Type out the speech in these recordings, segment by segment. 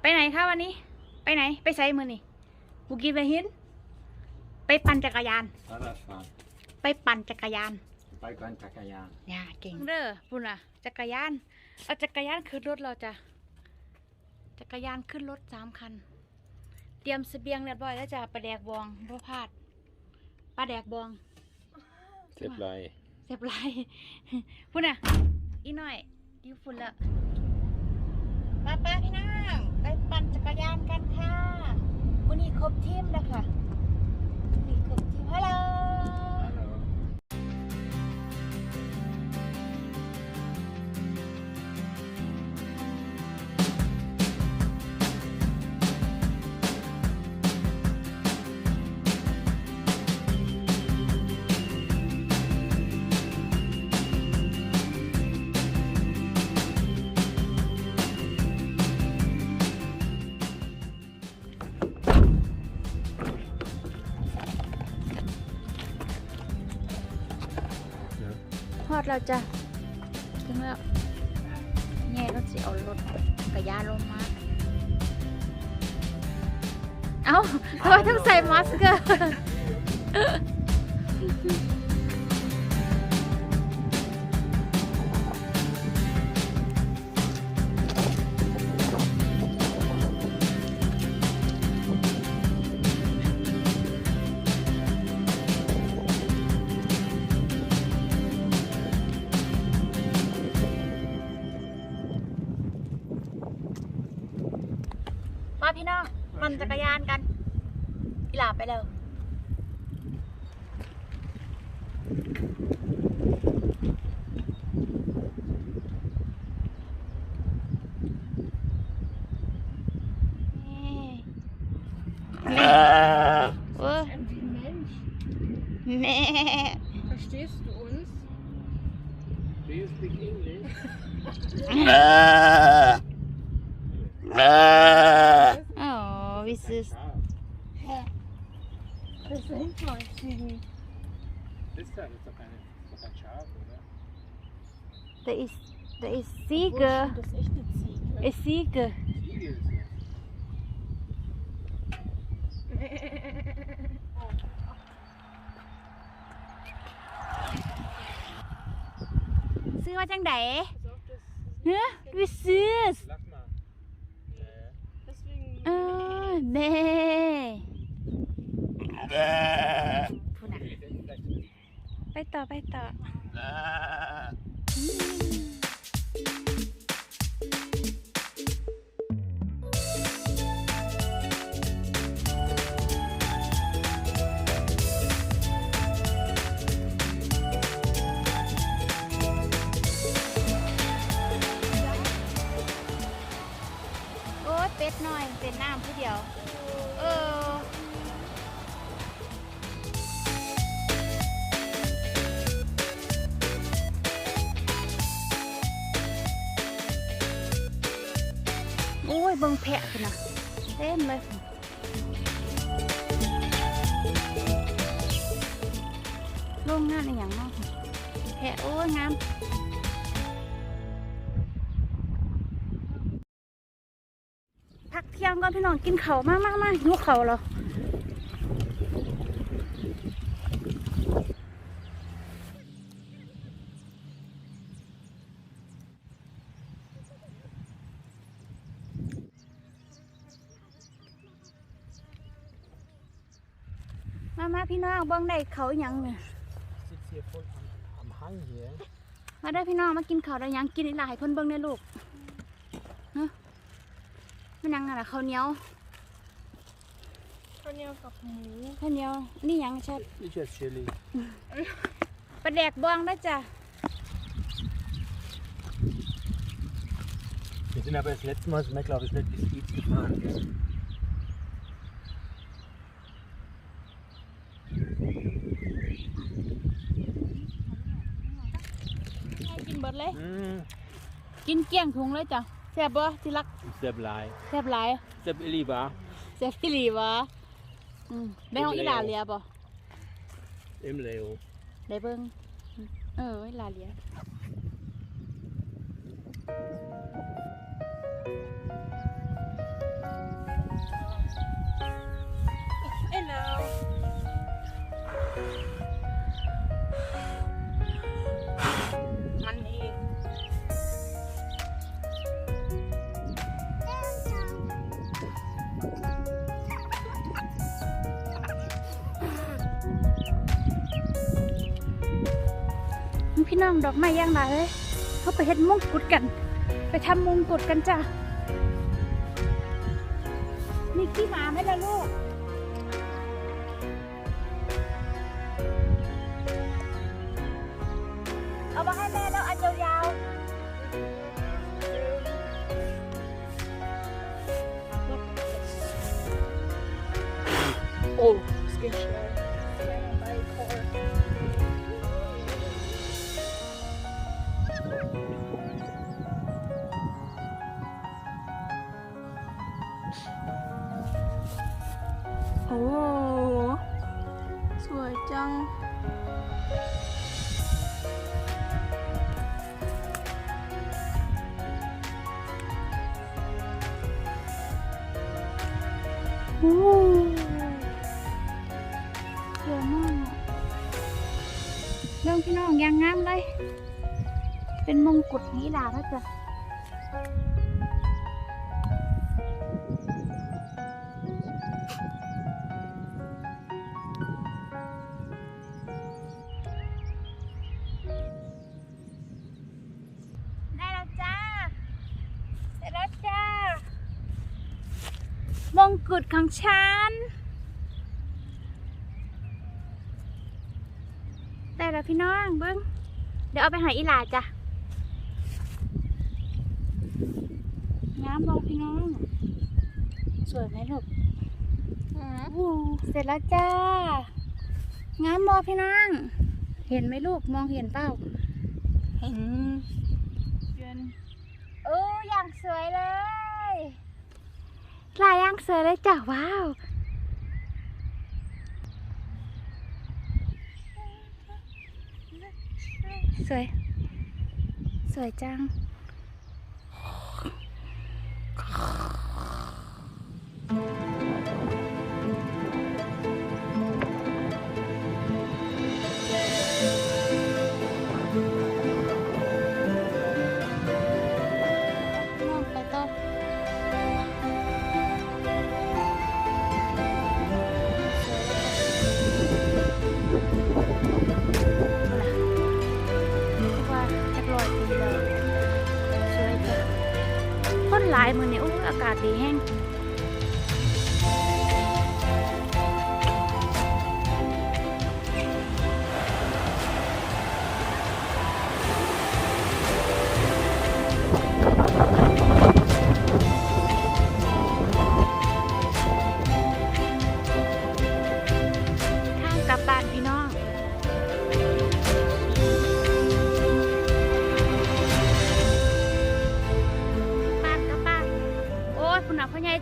ไปไหนคะวันนี้ ไปไหน ไปไซมือนี่บุกีไปหิน ไปปั่นจักรยาน Fahrradfahren. ไปปั่นจักรยาน Bei Grand Takayan. อย่าเก่งเด้อพุ่นอะ จักรยาน เอาจักรยานขึ้นรถเราจะ จักรยานขึ้นรถสามคัน เตรียมเสบียงเรียบร้อยแล้วจ้ะปลาแดกบองบ่พลาดปลาแดกบอง Zipplei. เสียบไรพุ่นอะ อีหน่อยอยู่ฝุ่นละ ป้าป้าพี่นางไปปั่นจักรยานกันค่ะวันนี้ครบทีมแล้วค่ะวันนี้ครบทีมฮัลโหล ดเราจะถึงแล้วแง่รถสิเอารถกระยานลงมาเอ้าทำไมต้องใส่มาสก์ น้องปั่นจักรยานกันอีหลาไปแล้วนี่เออ Wie ein Mensch. แม่ Verstehst du uns? Do you speak English? services. Yeah. This is for students. This time it's doch keine, kein Schaf, oder? Da ist, da ist Ziege. Das ist echt eine Ziege. Ist Ziege. Ziege ist es. Xưa chẳng đẻ Hứa Cái xưa แม่พูดนะ Wir finden gleich ไปต่อไปต่อ เออ โอ้ยเบิ่งแพะพุ่นนะเต็มเลยโรงงานอะไรอย่างเนาะแพะโอ้ยงาม กเที่ยงก่อนพี่น้องกินเขาวมากมากมากหิวเขาวเหรอมามาพี่น้องเบิ่งได้เขาหยังเนี่ย sitzt hier voll am, am Hang hier. มาได้อพี่น้องมากินข้าวได้หยังกินอีหลายเพิ่นเบิ่งได้อลูกเนาะ มันหยังน่ะข้าวเหนียวข้าวเหนียวกับหมูข้าวเหนียวนี่หยังชัด Ich esse Chili. ปลาแดกบองได้อจ้ะ Wir sind aber das letzte Mal, sind wir glaube ich nicht bis Kiez gefahren. ให้กินเบิดเลย Mm. กินเกลี้ยงถุงเลยจ้ะ แซ่บบ่ที่รัก Sehr blei. แซ่บหลาย Sehr billig, wa? แซ่บพี่หลีบ่อืมได้ห้องอีหลาเลียบ่ Im Leo. ได้เบิ่งเอออีหลาเลีย พี่น้องดอกไม้ย่างหลายเลยเขาไปเฮ็ดมงกุฎกัน ไปทำมงกุฎกันจ้ะมีขี้หมาไหมล่ะลูกเอามาให้แม่แล้วอันยาวๆ Oh, ska köra. Släng สวยมากเรื่องพี่น้องยังงามเลย เป็นมงกุฎนี้ดาแล้วจ้ะ มงกุฎของฉัน ได้แล้วพี่น้องเบิ้งเดี๋ยวเอาไปใหาอีหลาจ้ะงามบองพี่น้อง สวยไหมลูกอู้เสร็จแล้วจ้า งามบอพี่น้อง เห็นไหมลูก มองเห็นเปล่า เห็นโอ้อย่างสวยเลย ลายย่างสวยเลยจ้ะว้าวสวย สวยจัง อเนี่ยโอ้ยอากาศดีแห้ง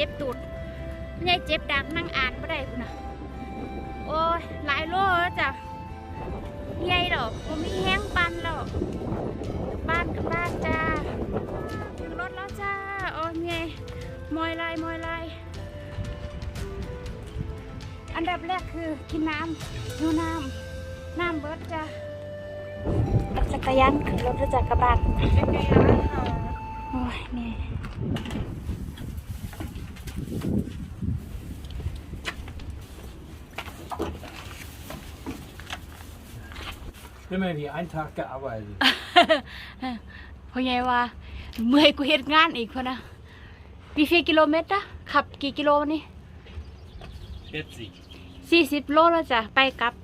เจ็บตูดพ่ใหญ่เจ็บดักนั่งอ่านไม่ได้คุณนะโอ้ยหลายโลแล้วจ้ะใหญ่ดอกผมมีแห้งปันแล้วบ้านกับบ้านจ้าถึงรถแล้วจ้าโอ้ยไงมอยลายมอยลายอันดับแรกคือกินน้ำดูน้ำน้ำเบิร์ดจ้าจักรยานขึ้นรถแล้วจากกระบะจักรยานค่ะ โอ้ยเหนี่อย Immerhin wie einen Tag gearbeitet. พ่อใหญ่ว่าเมื่อยกูเฮ็ดงานอีกพะนะวีฟีกิโลเมตรนะขับกี่กิโลวันนี้ 40. สี่สิบโลแล้วจ้ะไปกลับ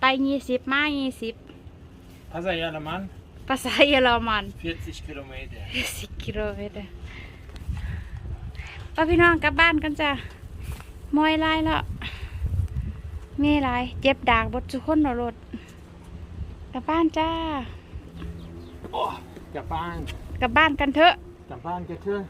ไปยี่สิบมายี่สิบ Passagermann, ภาษาเยอรมัน 40 Kilometer. สิบกิโลเมตรป้าพี่น้องกลับบ้านกันจ้ะมอยลายแล้วมีหลาย เจ็บดากบดทุกคนเนรถ กลับบ้านจ้า Oh, der Bahn. กลับบ้านกันเถอะ Der Bahn geht hier.